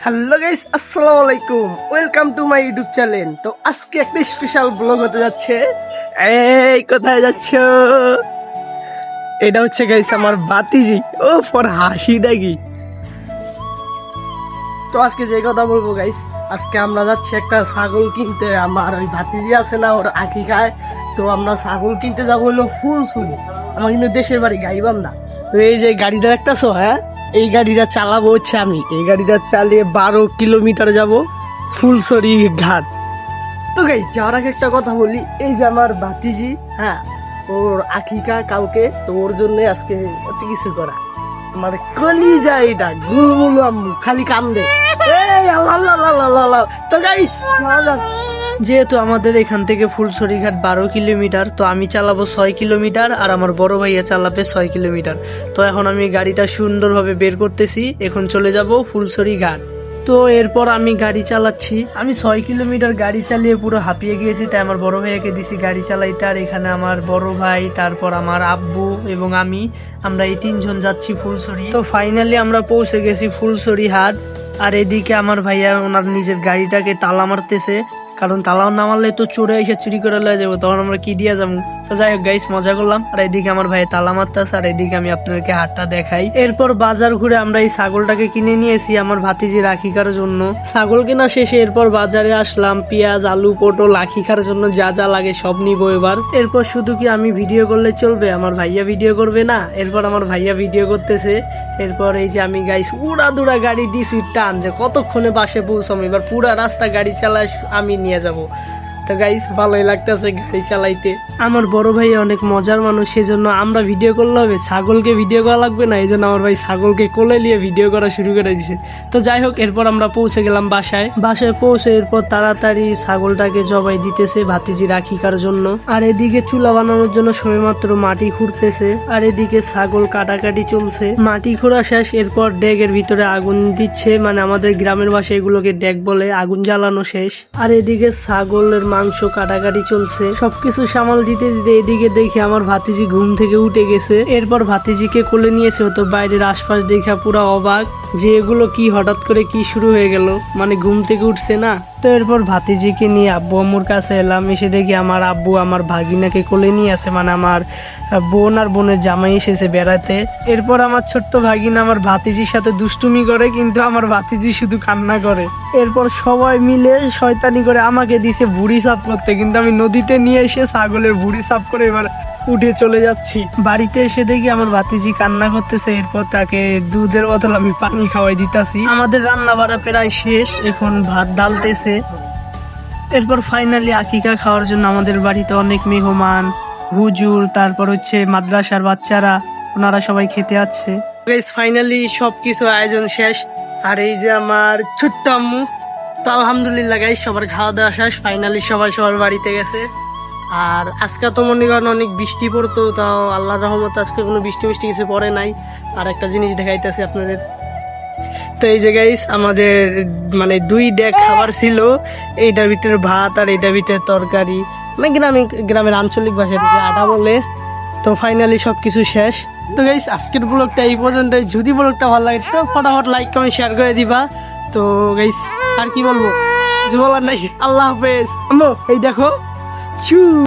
Hello guys আসসালামু আলাইকুম welcome to my YouTube channel তো আজকে একটা স্পেশাল ব্লগ হতে যাচ্ছে। এই, কোথায় যাচ্ছ? এটা হচ্ছে গাইস আমার বাতিজি। ও পর হাসি কি তো আজকে যে কথা বলব গাইস আজকে আমরা যাচ্ছি একটা ছাগল কিনতে। আমার ওই ভাতিজি আছে না, ওর আঁকি খায়। তো আমরা ছাগল কিনতে যাব হলো ফুল শুনি আমার কিন্তু দেশের বাড়ি, গাইবান্ধা। তো এই যে গাড়িটা একটা হ্যাঁ? এই গাড়িটা চালাবো হচ্ছে আমি। এই গাড়িটা চালিয়ে বারো কিলোমিটার যাব ফুলসরি ঘাট। তো গাই যাওয়ার আগে একটা কথা বলি। এই যে আমার ভাতিজি হ্যাঁ ওর আকিকা কাউকে তো ওর জন্য আজকে অত কিছু করা। আমার কলি যায় এটা গুলগুলো আম্মু, খালি কান্দে। এই, আল্লাহ আল্লাহ আল্লাহ আল্লাহ আল্লাহ। তো গাইস যেহেতু আমাদের এখান থেকে ফুলছড়িঘাট বারো কিলোমিটার, তো আমি চালাবো ছয় কিলোমিটার আর আমার বড় ভাইয়া চালাবে ছয় কিলোমিটার। তো এখন আমি গাড়িটা সুন্দরভাবে বের করতেছি, এখন চলে যাব ফুলছড়ি ঘাট তো এরপর আমি গাড়ি চালাচ্ছি। আমি ছয় কিলোমিটার গাড়ি চালিয়ে পুরো হাঁপিয়ে গিয়েছি, তাই আমার বড় ভাইয়াকে দিছি গাড়ি চালাইতে। আর এখানে আমার বড় ভাই, তারপর আমার আব্বু এবং আমি, আমরা এই তিনজন যাচ্ছি ফুলছড়ি। তো ফাইনালি আমরা পৌঁছে গেছি ফুলছড়ি হাট আর এদিকে আমার ভাইয়া ওনার নিজের গাড়িটাকে তালা মারতেছে। কারণ তালাও না মারলে তো চোরে এসে চুরি করে লয়ে যাব, তখন আমরা কি দিয়ে যাব? তো যাই হোক গাইস মজা করলাম। আর এদিকে আমার ভাই তালা মারতেছে, আর এদিকে আমি আপনাদেরকে হাটটা দেখাই। এরপর বাজার ঘুরে আমরা এই ছাগলটাকে কিনে নিয়েছি আমার ভাতিজি রাখিকার জন্য। ছাগল কেনা শেষে এরপর বাজারে আসলাম, পেঁয়াজ, আলু, পটল রাখিকার জন্য যা যা লাগে সব নিবো এবার। এরপর শুধু কি আমি ভিডিও করলে চলবে? আমার ভাইয়া ভিডিও করবে না? এরপর আমার ভাইয়া ভিডিও করতেছে। এরপর এই যে আমি গাইস উড়া দুরা গাড়ি দিছি, টান যে কতক্ষণে বাসে পৌঁছাম এবার পুরা রাস্তা গাড়ি চালায় আমি নিয়ে যাব। তো গাইস ভালোই লাগতেছে গাড়ি চালাইতে। আমার বড় ভাই অনেক মজার মানুষ, সেজন্য আমরা ভিডিও করলে হবে। ছাগলকে ভিডিও করা লাগবে না এই জন্য আমার ভাই ছাগলকে কোলে নিয়ে ভিডিও করা শুরু করে দিছে। তো যাই হোক, এরপর আমরা পৌঁছে গেলাম বাসায়। বাসায় পৌঁছে এরপর তাড়াতাড়ি ছাগলটাকে জবাই দিতেছে ভাতিজি রাখিকার জন্য। আর এদিকে চুলা বানানোর জন্য সবেমাত্র মাটি খুঁড়তেছে। আর এদিকে ছাগল কাটাকাটি চলছে। মাটি খোঁড়া শেষ, এরপর ড্যাগের ভিতরে আগুন দিচ্ছে। মানে আমাদের গ্রামের ভাষায় এগুলোকে ড্যাগ বলে, আগুন জ্বালানো শেষ। আর এদিকে ছাগলের মাংস, কাটাকাটি চলছে। সবকিছু সামাল দিতে দিতে এদিকে দেখে আমার ভাতিজি ঘুম থেকে উঠে গেছে। এরপর ভাতিজিকে কোলে নিয়েছে তো বাইরের আশপাশ দেখা পুরা অবাক যে এগুলো কি, হঠাৎ করে কি শুরু হয়ে গেল? মানে ঘুম থেকে উঠছে না? তো এরপর ভাতিজিকে নিয়ে আব্বু আম্মুর কাছে এলাম। এসে দেখি আমার আব্বু আমার ভাগিনাকে কোলে নিয়ে আছে মানে আমার বোন আর বোনের জামাই এসেছে বেড়াতে। এরপর আমার ছোট্ট ভাগিনা আমার ভাতিজির সাথে দুষ্টুমি করে, কিন্তু আমার ভাতিজি শুধু কান্না করে। এরপর সবাই মিলে শয়তানি করে আমাকে দিছে ভুড়ি সাফ করতে, কিন্তু আমি নদীতে নিয়ে এসে ছাগলের ভুড়ি সাফ করে এবার উঠে চলে যাচ্ছি। বাড়িতে এসে দেখি আমার ভাতিজি কান্না করতেছে, এরপর তাকে দুধের বোতল আমি পানি খাওয়াই দিতাছি। আমাদের রান্না বাড়া প্রায় শেষ, এখন ভাত ডালতেছে এরপর ফাইনালি আকিকা খাওয়ার জন্য আমাদের বাড়িতে অনেক মেহমান, হুজুর, তারপর হচ্ছে মাদ্রাসার বাচ্চারা, ওনারা সবাই খেতে আছে গাইস ফাইনালি সবকিছু আয়োজন শেষ। আর এই যে আমার ছোট্ট আম্মু, তো আলহামদুলিল্লাহ গাইস সবার খাওয়া দাওয়া শেষ। ফাইনালি সবাই সবার বাড়িতে গেছে। আর আজকে তো মনে করেন অনেক বৃষ্টি পড়তো, তাও আল্লাহ রহমত আজকে কোনো বৃষ্টি মিষ্টি কিছু পড়ে নাই। আর একটা জিনিস দেখাইতেছি আপনাদের। তো এই যে গাইস আমাদের মানে দুই ডেক খাবার ছিল, এইটার ভিতরে ভাত আর এইটার ভিতরে তরকারি। মানে গ্রামে, গ্রামের আঞ্চলিক ভাষায় আটা বলে। তো ফাইনালি সব কিছু শেষ। তো গাইস আজকের ব্লগটা এই পর্যন্ত যদি ব্লগটা ভালো লাগে, তো ফটাফট লাইক কমেন্ট শেয়ার করে দিবা। তো গাইস আর কি বলব? বলার নাই। আল্লাহ হাফেজ। আম্মু, এই দেখো। Choo!